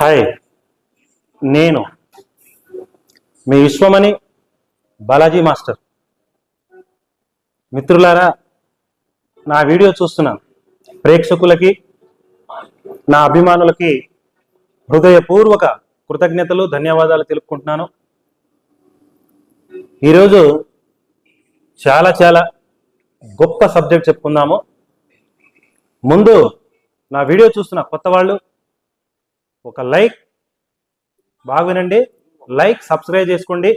Hi. నేను మీ Vishwamani Balaji master. మిత్రులారా నా వీడియో చూస్తున్న ప్రేక్షకులకి నా అభిమానులకి హృదయపూర్వక కృతజ్ఞతలు ధన్యవాదాలు తెలుపుకుంటున్నాను. ఈరోజు చాలా చాలా గొప్ప సబ్జెక్ట్ చెప్పుకుందాము. ముందు నా వీడియో చూస్తున్న కొత్త వాళ్ళు ఒక లైక్ బాగా వినండి. లైక్ సబ్స్క్రైబ్ చేసుకోండి.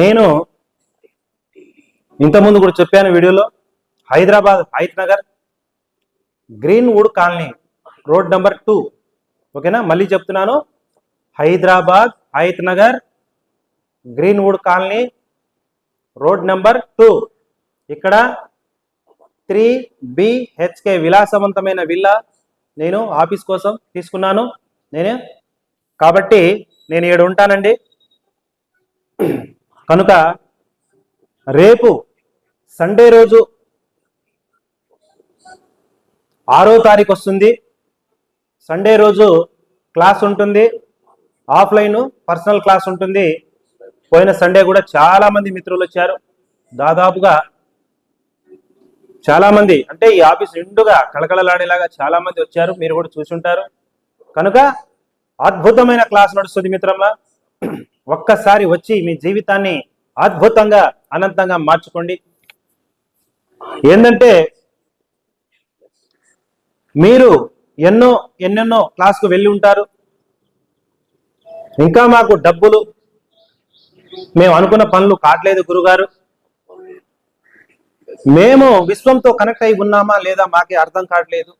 నేను ఇంతకుముందు కూడా చెప్పాను వీడియోలో Hyderabad Hayath Nagar green wood colony road number two. ఓకేనా? మళ్ళీ చెప్తున్నాను. Hyderabad Hayath Nagar green wood colony road number two. ఇక్కడ త్రీ బిహెచ్కే విలాసవంతమైన విల్లా నేను ఆఫీస్ కోసం తీసుకున్నాను. నేనే కాబట్టి నేను ఏడు ఉంటానండి. కనుక రేపు సండే రోజు ఆరో తారీఖు వస్తుంది. సండే రోజు క్లాస్ ఉంటుంది. ఆఫ్లైన్ పర్సనల్ క్లాస్ ఉంటుంది. పోయిన సండే కూడా చాలామంది మిత్రులు వచ్చారు. దాదాపుగా చాలా మంది అంటే ఈ ఆఫీస్ నిండుగా కళకళలాడేలాగా చాలా మంది వచ్చారు మీరు కూడా చూసుంటారు. కనుక అద్భుతమైన క్లాస్ నడుస్తుంది మిత్రమా. ఒక్కసారి వచ్చి మీ జీవితాన్ని అద్భుతంగా అనంతంగా మార్చుకోండి. ఏంటంటే మీరు ఎన్నో ఎన్నెన్నో క్లాస్కు వెళ్ళి ఉంటారు. ఇంకా మాకు డబ్బులు మేము అనుకున్న పనులు కావట్లేదు గురుగారు. మేము విశ్వంతో కనెక్ట్ అయి ఉన్నామా లేదా మాకే అర్థం కావట్లేదు.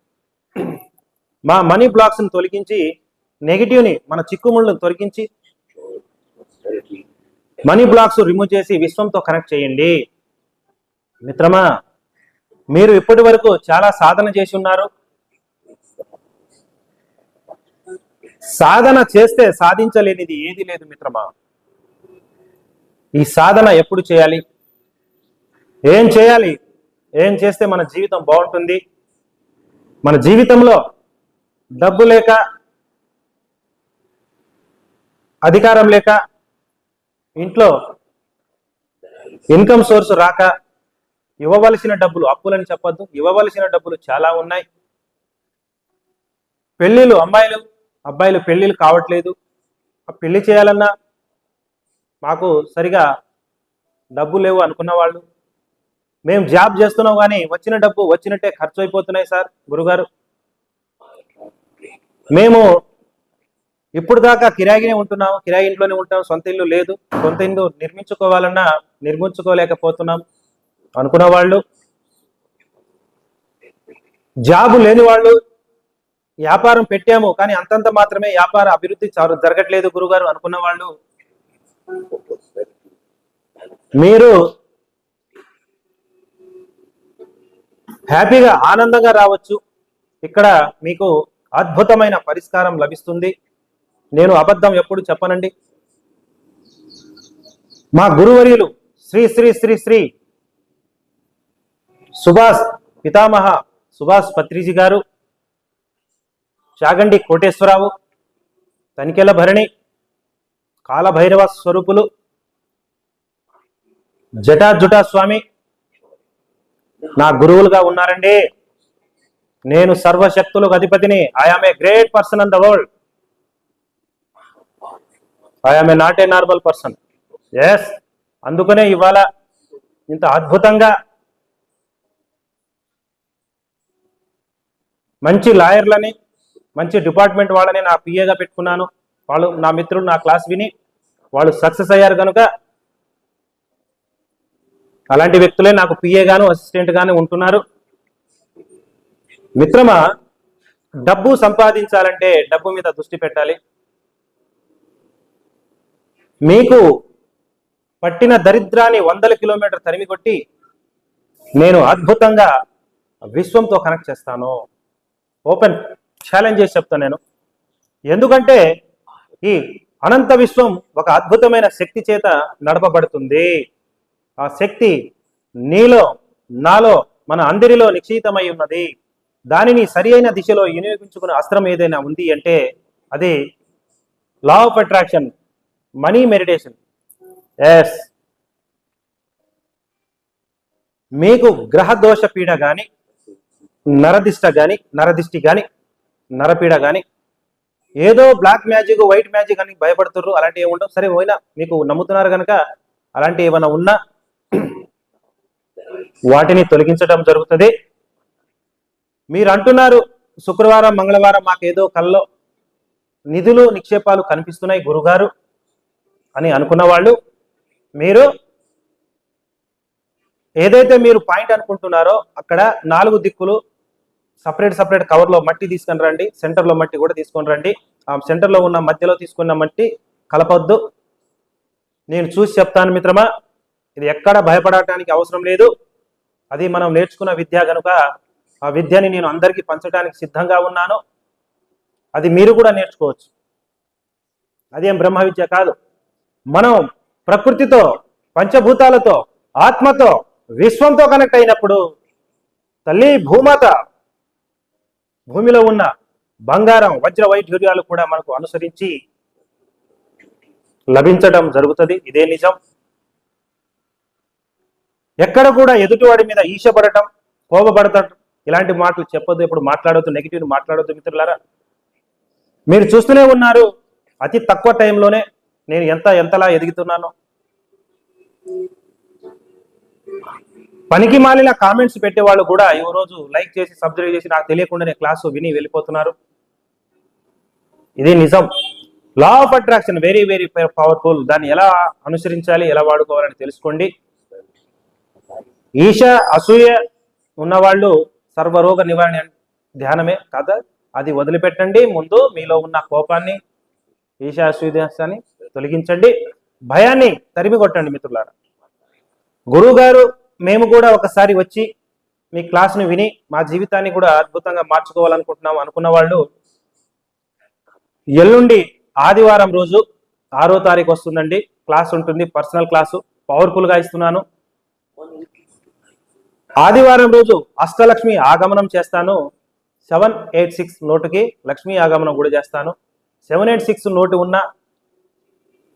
మా మనీ బ్లాక్స్ని తొలగించి నెగిటివ్ని మన చిక్కుముళ్ళను తొలగించి మనీ బ్లాక్స్ రిమూవ్ చేసి విశ్వంతో కనెక్ట్ చేయండి. మిత్రమా మీరు ఇప్పటి వరకు చాలా సాధన చేసి ఉన్నారు. సాధన చేస్తే సాధించలేనిది ఏది లేదు మిత్రమా. ఈ సాధన ఎప్పుడు చేయాలి? ఏం చేయాలి? ఏం చేస్తే మన జీవితం బాగుంటుంది? మన జీవితంలో డబ్బు లేక అధికారం లేక ఇంట్లో ఇన్కమ్ సోర్స్ రాక ఇవ్వవలసిన డబ్బులు అప్పులని చెప్పొద్దు. ఇవ్వవలసిన డబ్బులు చాలా ఉన్నాయి. పెళ్ళిళ్ళు అమ్మాయిలు అబ్బాయిలు పెళ్ళిళ్ళు కావట్లేదు. పెళ్ళి చేయాలన్నా మాకు సరిగా డబ్బు లేవు అనుకున్న వాళ్ళు. మేము జాబ్ చేస్తున్నాం కానీ వచ్చిన డబ్బు వచ్చినట్టే ఖర్చు అయిపోతున్నాయి సార్ గురుగారు. మేము ఇప్పుడు దాకా కిరాయినే ఉంటున్నాం కిరాయి ఇంట్లోనే ఉంటాం సొంత ఇల్లు లేదు. సొంత ఇల్లు నిర్మించుకోవాలన్నా నిర్మించుకోలేకపోతున్నాం అనుకున్న వాళ్ళు. జాబు లేని వాళ్ళు వ్యాపారం పెట్టాము కానీ అంతంత మాత్రమే వ్యాపార అభివృద్ధి చాలు జరగట్లేదు గురుగారు అనుకున్న వాళ్ళు. మీరు హ్యాపీగా ఆనందంగా రావచ్చు. ఇక్కడ మీకు అద్భుతమైన పరిష్కారం లభిస్తుంది. నేను అబద్ధం ఎప్పుడు చెప్పనండి? మా గురువర్యులు శ్రీ శ్రీ శ్రీ శ్రీ సుభాష్ పితామహ సుభాష్ పత్రిజీ గారు చాగండి కోటేశ్వరరావు తనికెల భరణి కాలభైరవ స్వరూపులు జటాజుటా స్వామి నా గురువులుగా ఉన్నారండి. నేను సర్వశక్తులకు అధిపతిని. I am a great person in the world I am a not a normal person yes అందుకనే ఇవాళ ఇంత అద్భుతంగా మంచి లాయర్లని మంచి డిపార్ట్మెంట్ వాళ్ళని నా పిఏగా పెట్టుకున్నాను. వాళ్ళు నా మిత్రులు నా క్లాస్ విని వాళ్ళు సక్సెస్ అయ్యారు కనుక అలాంటి వ్యక్తులే నాకు పిఏ గాను అసిస్టెంట్ గాను ఉంటున్నారు. మిత్రమా డబ్బు సంపాదించాలంటే డబ్బు మీద దృష్టి పెట్టాలి. మీకు పట్టిన దరిద్రాన్ని వందల కిలోమీటర్ తరిమి కొట్టి నేను అద్భుతంగా విశ్వంతో కనెక్ట్ చేస్తాను. ఓపెన్ ఛాలెంజ్ చేసి చెప్తాను నేను. ఎందుకంటే ఈ అనంత విశ్వం ఒక అద్భుతమైన శక్తి చేత నడపబడుతుంది. ఆ శక్తి నీలో నాలో మన అందరిలో నిక్షితమై ఉన్నది. దానిని సరి అయిన దిశలో వినియోగించుకునే అస్త్రం ఏదైనా ఉంది అంటే అది law of attraction money meditation yes మీకు గ్రహ దోష పీడ కానీ నరదిష్ట కానీ నరదిష్టి కానీ నరపీడ కానీ ఏదో బ్లాక్ మ్యాజిక్ వైట్ మ్యాజిక్ అని భయపడుతుర్రు అలాంటివి ఉండవు సరే పోయినా మీకు నమ్ముతున్నారు కనుక అలాంటి ఏమైనా ఉన్నా వాటిని తొలగించడం జరుగుతుంది. మీరు అంటున్నారు శుక్రవారం మంగళవారం మాకేదో కల్లో నిధులు నిక్షేపాలు కనిపిస్తున్నాయి గురుగారు అని అనుకున్న వాళ్ళు మీరు ఏదైతే మీరు పాయింట్ అనుకుంటున్నారో అక్కడ నాలుగు దిక్కులు సపరేట్ సపరేట్ కవర్లో మట్టి తీసుకొని రండి సెంటర్లో మట్టి కూడా తీసుకొని రండి. ఆ సెంటర్లో ఉన్న మధ్యలో తీసుకున్న మట్టి కలపొద్దు. నేను చూసి చెప్తాను మిత్రమా ఇది ఎక్కడ భయపడటానికి అవసరం లేదు. అది మనం నేర్చుకున్న విద్య కనుక ఆ విద్యని నేను అందరికీ పంచడానికి సిద్ధంగా ఉన్నాను. అది మీరు కూడా నేర్చుకోవచ్చు. అదేం బ్రహ్మ విద్య కాదు. మనం ప్రకృతితో పంచభూతాలతో ఆత్మతో విశ్వంతో కనెక్ట్ అయినప్పుడు తల్లి భూమాత భూమిలో ఉన్న బంగారం వజ్ర వైఢూర్యాలు కూడా మనకు అనుసరించి లభించడం జరుగుతుంది. ఇదే నిజం. ఎక్కడ కూడా ఎదుటివాడి మీద ఈశపడటం కోపపడటం ఇలాంటి మాటలు చెప్పొద్దు. ఇప్పుడు మాట్లాడొద్దు నెగిటివ్ మాట్లాడొద్దు మిత్రులారా. మీరు చూస్తూనే ఉన్నారు అతి తక్కువ టైంలోనే నేను ఎంత ఎంతలా ఎదుగుతున్నాను. పనికి మాలిన కామెంట్స్ పెట్టేవాళ్ళు కూడా ఈ రోజు లైక్ చేసి సబ్స్క్రైబ్ చేసి నాకు తెలియకుండానే క్లాసు విని వెళ్ళిపోతున్నారు. ఇది నిజం. Law of attraction very very powerful దాన్ని ఎలా అనుసరించాలి ఎలా వాడుకోవాలని తెలుసుకోండి. ఈశ అసూయ ఉన్నవాళ్ళు సర్వరోగ నివారణ ధ్యానమే కదా అది వదిలిపెట్టండి. ముందు మీలో ఉన్న కోపాన్ని ఈశ అసూయాన్ని తొలగించండి. భయాన్ని తరిమి కొట్టండి మిత్రులారా. గురువు గారు మేము కూడా ఒకసారి వచ్చి మీ క్లాస్ను విని మా జీవితాన్ని కూడా అద్భుతంగా మార్చుకోవాలనుకుంటున్నాం అనుకున్న వాళ్ళు ఎల్లుండి ఆదివారం రోజు ఆరో తారీఖు వస్తుందండి. క్లాస్ ఉంటుంది పర్సనల్ క్లాసు పవర్ఫుల్గా ఇస్తున్నాను. ఆదివారం రోజు అష్టలక్ష్మి ఆగమనం చేస్తాను. సెవెన్ ఎయిట్ సిక్స్ నోటుకి లక్ష్మీ ఆగమనం కూడా చేస్తాను. సెవెన్ ఎయిట్ సిక్స్ నోటు ఉన్న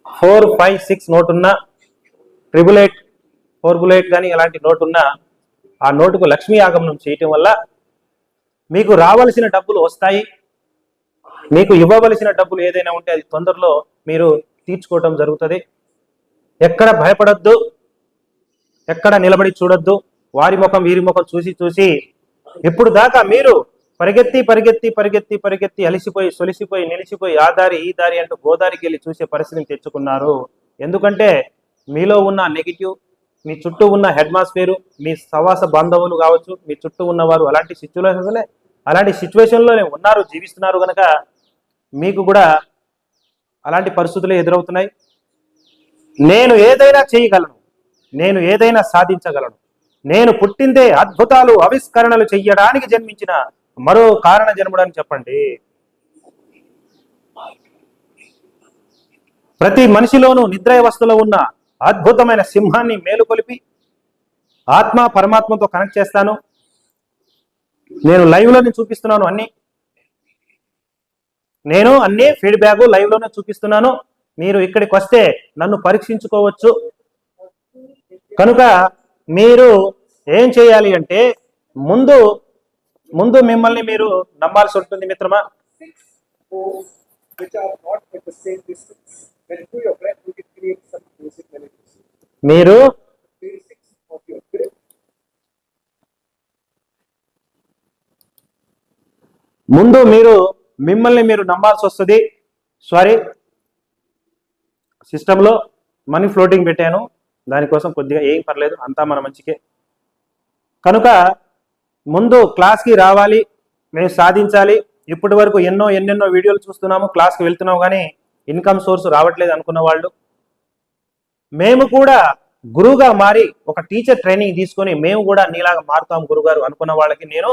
ఫోర్ ఫైవ్ సిక్స్ నోటు ఉన్న ట్రిపుల్ ఎయిట్ ఫోర్ ఎయిట్ కానీ ఇలాంటి నోటు ఉన్న ఆ నోటుకు లక్ష్మీ ఆగమనం చేయటం వల్ల మీకు రావలసిన డబ్బులు వస్తాయి. మీకు ఇవ్వవలసిన డబ్బులు ఏదైనా ఉంటే అది తొందరలో మీరు తీర్చుకోవటం జరుగుతుంది. ఎక్కడ భయపడొద్దు. ఎక్కడ నిలబడి చూడొద్దు. వారి ముఖం వీరి ముఖం చూసి చూసి ఇప్పుడు దాకా మీరు పరిగెత్తి పరిగెత్తి పరిగెత్తి పరిగెత్తి అలిసిపోయి సొలిసిపోయి నిలిచిపోయి ఆ దారి ఈ దారి అంటూ గోదారికి వెళ్ళి చూసే పరిస్థితిని తెచ్చుకున్నారు. ఎందుకంటే మీలో ఉన్న నెగిటివ్ మీ చుట్టూ ఉన్న హెడ్మాస్ఫియర్ మీ సవాస బాంధవులు కావచ్చు మీ చుట్టూ ఉన్నవారు అలాంటి సిచ్యువేషన్లే అలాంటి సిచ్యువేషన్లోనే ఉన్నారు జీవిస్తున్నారు కనుక మీకు కూడా అలాంటి పరిస్థితులు ఎదురవుతున్నాయి. నేను ఏదైనా చేయగలను. నేను ఏదైనా సాధించగలను. నేను పుట్టిందే అద్భుతాలు ఆవిష్కరణలు చెయ్యడానికి జన్మించిన మరో కారణ జన్ముడని చెప్పండి. ప్రతి మనిషిలోనూ నిద్రావస్థలో ఉన్న అద్భుతమైన సింహాన్ని మేలుకొలిపి ఆత్మ పరమాత్మతో కనెక్ట్ చేస్తాను. నేను లైవ్లోనే చూపిస్తున్నాను అన్ని. నేను అన్ని ఫీడ్బ్యాక్ లైవ్లోనే చూపిస్తున్నాను. మీరు ఇక్కడికి వస్తే నన్ను పరీక్షించుకోవచ్చు. కనుక మీరు ఏం చేయాలి అంటే ముందు ముందు మిమ్మల్ని మీరు నమ్మాల్సి ఉంటుంది మిత్రమా? మీరు ముందు మీరు మిమ్మల్ని మీరు నమ్మాల్సి వస్తుంది. సారీ సిస్టంలో మనీ ఫ్లోటింగ్ పెట్టాను. దానికోసం కొద్దిగా ఏం పర్లేదు అంతా మన మంచికే. కనుక ముందు క్లాస్కి రావాలి మేము సాధించాలి. ఇప్పటి వరకు ఎన్నో ఎన్నెన్నో వీడియోలు చూస్తున్నాము క్లాస్కి వెళ్తున్నాము కానీ ఇన్కమ్ సోర్స్ రావట్లేదు అనుకున్న వాళ్ళు. మేము కూడా గురువుగా మారి ఒక టీచర్ ట్రైనింగ్ తీసుకొని మేము కూడా నీలాగా మారుతాం గురుగారు అనుకున్న వాళ్ళకి నేను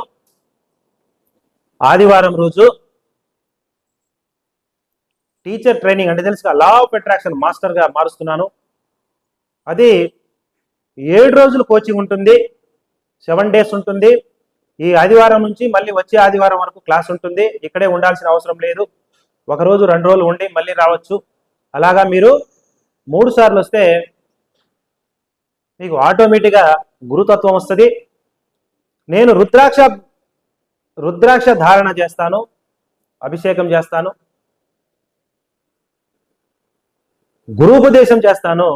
ఆదివారం రోజు టీచర్ ట్రైనింగ్ అంటే తెలుసుగా లా ఆఫ్ అట్రాక్షన్ మాస్టర్గా మారుస్తున్నాను. అది ఏడు రోజులు కోచింగ్ ఉంటుంది. సెవెన్ డేస్ ఉంటుంది. ఈ ఆదివారం నుంచి మళ్ళీ వచ్చే ఆదివారం వరకు క్లాస్ ఉంటుంది. ఇక్కడే ఉండాల్సిన అవసరం లేదు. ఒకరోజు రెండు రోజులు ఉండి మళ్ళీ రావచ్చు. అలాగా మీరు మూడు సార్లు వస్తే మీకు ఆటోమేటిక్గా గురుతత్వం వస్తుంది. నేను రుద్రాక్ష రుద్రాక్ష ధారణ చేస్తాను. అభిషేకం చేస్తాను. గురూపదేశం చేస్తాను.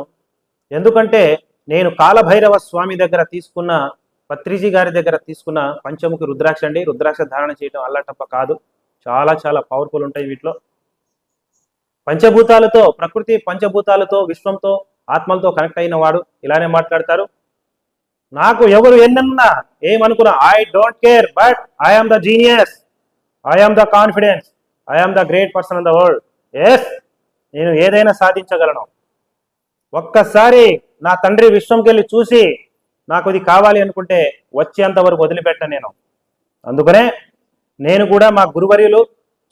ఎందుకంటే నేను కాలభైరవ స్వామి దగ్గర తీసుకున్న పత్రిజీ గారి దగ్గర తీసుకున్న పంచముఖి రుద్రాక్ష అండి. రుద్రాక్ష ధారణ చేయడం అల్లటప్ప కాదు. చాలా చాలా పవర్ఫుల్ ఉంటాయి వీటిలో. పంచభూతాలతో ప్రకృతి పంచభూతాలతో విశ్వంతో ఆత్మలతో కనెక్ట్ అయిన వాడు ఇలానే మాట్లాడతారు. నాకు ఎవరు ఎన్నన్నా ఏమనుకున్నా I don't care but I am the genius I am the confidence I am the great person in the world yes నేను ఏదైనా సాధించగలను. ఒక్కసారి నా తండ్రి విశ్వంకి వెళ్ళి చూసి నాకు ఇది కావాలి అనుకుంటే వచ్చేంత వరకు వదిలిపెట్ట నేను. అందుకనే నేను కూడా మా గురువర్యులు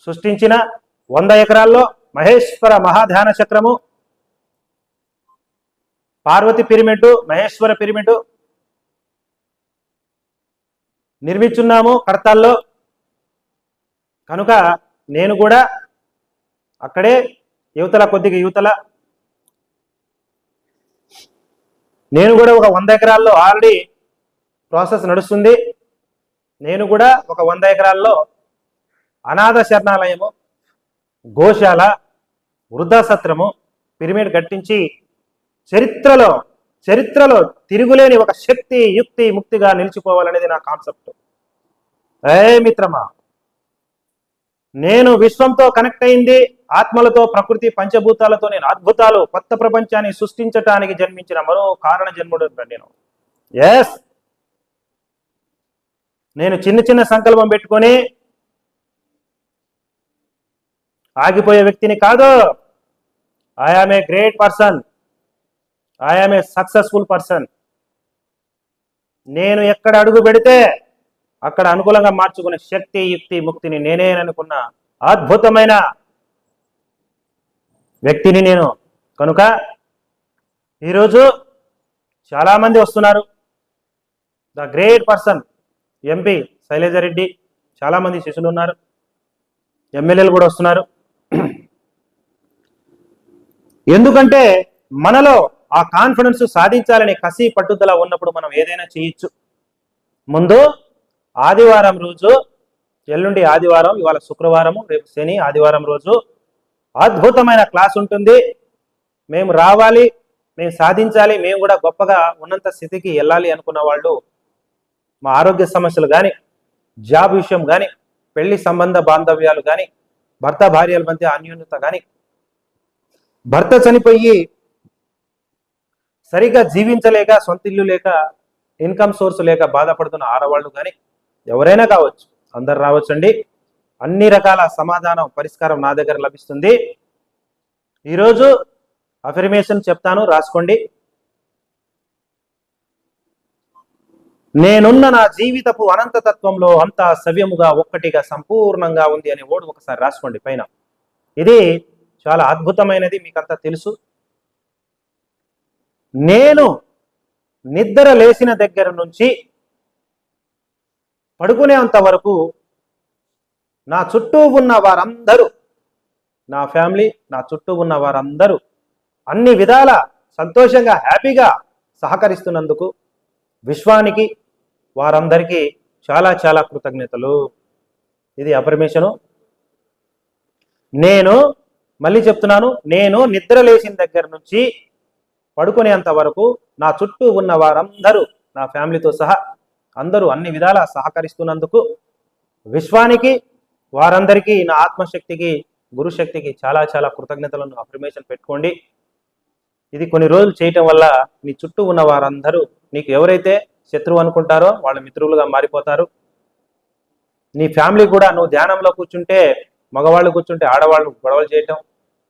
సృష్టించిన వంద ఎకరాల్లో మహేశ్వర మహాధ్యాన చక్రము పార్వతి పిరిమిడ్ మహేశ్వర పిరిమిడ్ నిర్మించున్నాము కడతాల్లో కనుక నేను కూడా అక్కడే యువతల కొద్దిగా యువతల నేను కూడా ఒక వంద ఎకరాల్లో ఆల్రెడీ ప్రాసెస్ నడుస్తుంది. నేను కూడా ఒక వంద ఎకరాల్లో అనాథ శరణాలయము గోశాల వృద్ధాసత్రము పిరమిడ్ కట్టించి చరిత్రలో చరిత్రలో తిరుగులేని ఒక శక్తి యుక్తి ముక్తిగా నిలిచిపోవాలనేది నా కాన్సెప్ట్. ఏ మిత్రమా! నేను విశ్వంతో కనెక్ట్ అయింది ఆత్మలతో ప్రకృతి పంచభూతాలతో నేను అద్భుతాలు కొత్త ప్రపంచాన్ని సృష్టించటానికి జన్మించిన మరో కారణ జన్ముడు నేను. ఎస్ నేను చిన్న చిన్న సంకల్పం పెట్టుకొని ఆగిపోయే వ్యక్తిని కాదు. I am a great person I am a successful person నేను ఎక్కడ అడుగు పెడితే అక్కడ అనుకూలంగా మార్చుకునే శక్తి యుక్తి ముక్తిని నేనే అనుకున్న అద్భుతమైన వ్యక్తిని నేను. కనుక ఈరోజు చాలామంది వస్తున్నారు. The great person MP Shailaja Reddy చాలామంది శిష్యులు ఉన్నారు. ఎమ్మెల్యేలు కూడా వస్తున్నారు. ఎందుకంటే మనలో ఆ కాన్ఫిడెన్స్ సాధించాలని కసి పట్టుదల ఉన్నప్పుడు మనం ఏదైనా చేయొచ్చు. ముందు ఆదివారం రోజు ఎల్లుండి ఆదివారం ఇవాళ శుక్రవారము రేపు శని ఆదివారం రోజు అద్భుతమైన క్లాస్ ఉంటుంది. మేము రావాలి మేము సాధించాలి మేము కూడా గొప్పగా ఉన్నంత స్థితికి వెళ్ళాలి అనుకున్న వాళ్ళు మా ఆరోగ్య సమస్యలు కానీ జాబ్ విషయం కానీ పెళ్ళి సంబంధ బాంధవ్యాలు కానీ భర్త భార్యల మధ్య అన్యోన్యత కానీ భర్త చనిపోయి సరిగా జీవించలేక సొంత ఇల్లు లేక ఇన్కమ్ సోర్స్ లేక బాధపడుతున్న ఆడవాళ్ళు కానీ ఎవరైనా కావచ్చు అందరు రావచ్చండి. అన్ని రకాల సమాధానం పరిష్కారం నా దగ్గర లభిస్తుంది. ఈరోజు అఫర్మేషన్ చెప్తాను రాసుకోండి. నేనున్న నా జీవితపు అనంత తత్వంలో అంతా సవ్యముగా ఒక్కటిగా సంపూర్ణంగా ఉంది అనే ఓడు ఒకసారి రాసుకోండి పైన. ఇది చాలా అద్భుతమైనది మీకంతా తెలుసు. నేను నిద్ర లేచిన దగ్గర నుంచి పడుకునేంత వరకు నా చుట్టూ ఉన్న వారందరూ నా ఫ్యామిలీ నా చుట్టూ ఉన్న వారందరూ అన్ని విధాల సంతోషంగా హ్యాపీగా సహకరిస్తున్నందుకు విశ్వానికి వారందరికీ చాలా చాలా కృతజ్ఞతలు. ఇది అపరిమేషను నేను మళ్ళీ చెప్తున్నాను నేను నిద్ర లేచిన దగ్గర నుంచి పడుకునేంత వరకు నా చుట్టూ ఉన్న వారందరూ నా ఫ్యామిలీతో సహా అందరూ అన్ని విధాలా సహకరిస్తున్నందుకు విశ్వానికి వారందరికీ నా ఆత్మశక్తికి గురుశక్తికి చాలా చాలా కృతజ్ఞతలను అఫర్మేషన్ పెట్టుకోండి. ఇది కొన్ని రోజులు చేయటం వల్ల నీ చుట్టూ ఉన్న వారందరూ నీకు ఎవరైతే శత్రువు అనుకుంటారో వాళ్ళ మిత్రులుగా మారిపోతారు. నీ ఫ్యామిలీ కూడా నువ్వు ధ్యానంలో కూర్చుంటే మగవాళ్ళు కూర్చుంటే ఆడవాళ్ళు గొడవలు చేయటం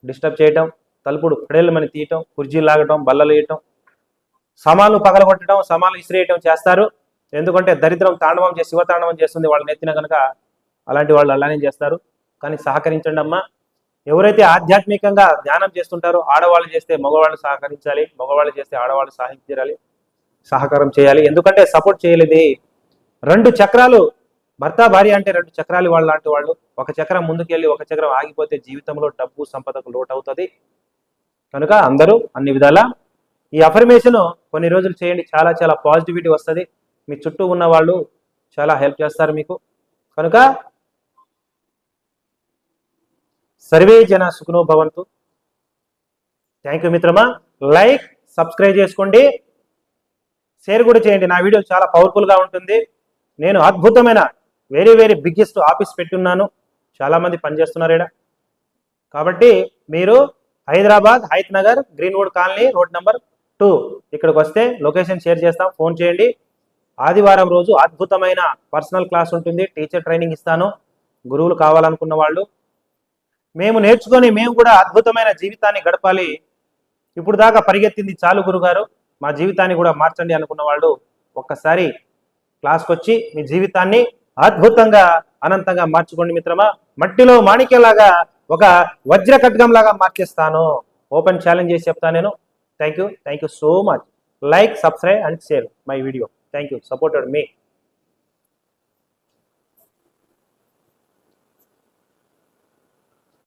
డిస్టర్బ్ చేయటం తలుపుడు పడేళ్ళమని తీయటం కుర్జీలు లాగటం బల్లలు వేయటం సమాలు పగలగొట్టడం సమాలు ఇసిరేయటం చేస్తారు. ఎందుకంటే దరిద్రం తాండవం చేసి శివ తాండవం చేస్తుంది వాళ్ళని ఎత్తిన కనుక అలాంటి వాళ్ళు అలానే చేస్తారు. కానీ సహకరించండి అమ్మా. ఎవరైతే ఆధ్యాత్మికంగా ధ్యానం చేస్తుంటారో ఆడవాళ్ళు చేస్తే మగవాళ్ళు సహకరించాలి మగవాళ్ళు చేస్తే ఆడవాళ్ళు సహాయం చేయాలి సహకారం చేయాలి. ఎందుకంటే సపోర్ట్ చేయలేదు. రెండు చక్రాలు భర్త భార్య అంటే రెండు చక్రాలు వాళ్ళు లాంటి వాళ్ళు. ఒక చక్రం ముందుకెళ్ళి ఒక చక్రం ఆగిపోతే జీవితంలో డబ్బు సంపదకు లోటు అవుతుంది కనుక అందరూ అన్ని విధాలా ఈ అఫర్మేషన్ కొన్ని రోజులు చేయండి. చాలా చాలా పాజిటివిటీ వస్తుంది. మీ చుట్టూ ఉన్న వాళ్ళు చాలా హెల్ప్ చేస్తారు మీకు. కనుక సర్వే జన సుఖనో భవంతు. థ్యాంక్ యూ మిత్రమా. లైక్ సబ్స్క్రైబ్ చేసుకోండి. షేర్ కూడా చేయండి. నా వీడియో చాలా పవర్ఫుల్గా ఉంటుంది. నేను అద్భుతమైన వెరీ వెరీ బిగ్గెస్ట్ ఆఫీస్ పెట్టున్నాను. చాలా మంది పనిచేస్తున్నారు ఇక్కడ కాబట్టి మీరు Hyderabad Hayath Nagar greenwood colony road number two ఇక్కడికి వస్తే లొకేషన్ షేర్ చేస్తాం. ఫోన్ చేయండి. ఆదివారం రోజు అద్భుతమైన పర్సనల్ క్లాస్ ఉంటుంది. టీచర్ ట్రైనింగ్ ఇస్తాను. గురువులు కావాలనుకున్న వాళ్ళు. మేము నేర్చుకొని మేము కూడా అద్భుతమైన జీవితాన్ని గడపాలి. ఇప్పుడు దాకా పరిగెత్తింది చాలు గురుగారు. మా జీవితాన్ని కూడా మార్చండి అనుకున్న వాళ్ళు ఒక్కసారి క్లాస్కి వచ్చి మీ జీవితాన్ని అద్భుతంగా అనంతంగా మార్చుకోండి మిత్రమా. మట్టిలో మాణిక్యంలాగా ఒక వజ్ర లాగా మార్చేస్తాను. ఓపెన్ ఛాలెంజ్ చేసి చెప్తాను నేను. Thank you thank you so much. Like subscribe and share my video. Thank you supported me